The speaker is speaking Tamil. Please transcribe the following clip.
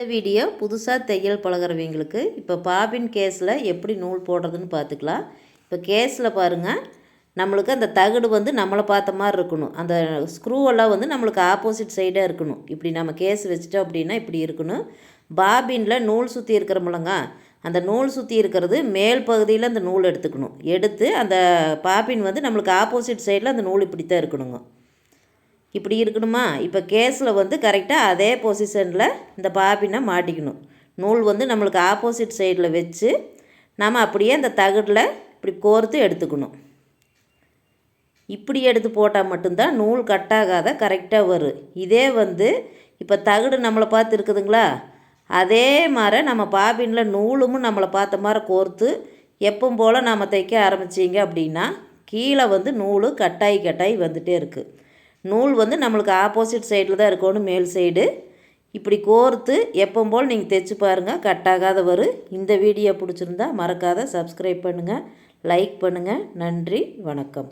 இந்த வீடியோ புதுசாக தையல் பழகிறவங்களுக்கு இப்போ பாபின் கேஸில் எப்படி நூல் போடுறதுன்னு பார்த்துக்கலாம் இப்போ கேஸில் பாருங்கள் நம்மளுக்கு அந்த தகடு வந்து நம்மளை பார்த்த மாதிரி இருக்கணும். அந்த ஸ்க்ரூவெல்லாம் வந்து நம்மளுக்கு ஆப்போசிட் சைடாக இருக்கணும். இப்படி நம்ம கேஸ் வச்சுட்டோம் அப்படின்னா இப்படி இருக்கணும். பாபினில் நூல் சுற்றி இருக்கிறோம்லங்க அந்த நூல் சுற்றி இருக்கிறது மேல் பகுதியில் அந்த நூல் எடுத்துக்கணும். எடுத்து அந்த பாபின் வந்து நம்மளுக்கு ஆப்போசிட் சைடில் அந்த நூல் இப்படி தான் இருக்கணுங்க. இப்படி இருக்கணுமா? இப்போ கேஸில் வந்து கரெக்டாக அதே பொசிஷனில் இந்த பாபினை மாட்டிக்கணும். நூல் வந்து நம்மளுக்கு ஆப்போசிட் சைடில் வச்சு நம்ம அப்படியே அந்த தகடில் இப்படி கோர்த்து எடுத்துக்கணும். இப்படி எடுத்து போட்டால் மட்டும்தான் நூல் கட்டாகாத கரெக்டாக வரும். இதே வந்து இப்போ தகடு நம்மளை பார்த்து இருக்குதுங்களா? அதே மாதிரி நம்ம பாபினில் நூலும் நம்மளை பார்த்த மாதிரி கோர்த்து எப்பவும் போல் நம்ம தைக்க ஆரம்பிச்சிங்க அப்படின்னா கீழே வந்து நூல் கட்டாயி கட்டாயி வந்துகிட்டே இருக்குது நூல் வந்து நம்மளுக்கு ஆப்போசிட் சைடில் தான் இருக்கணும் மேல் சைடு இப்படி கோர்த்து எப்போ போல் நீங்கள் தைச்சி பாருங்கள் கட் ஆகாத வரும் இந்த வீடியோ பிடிச்சிருந்தா மறக்காத சப்ஸ்கிரைப் பண்ணுங்கள் லைக் பண்ணுங்கள் நன்றி வணக்கம்.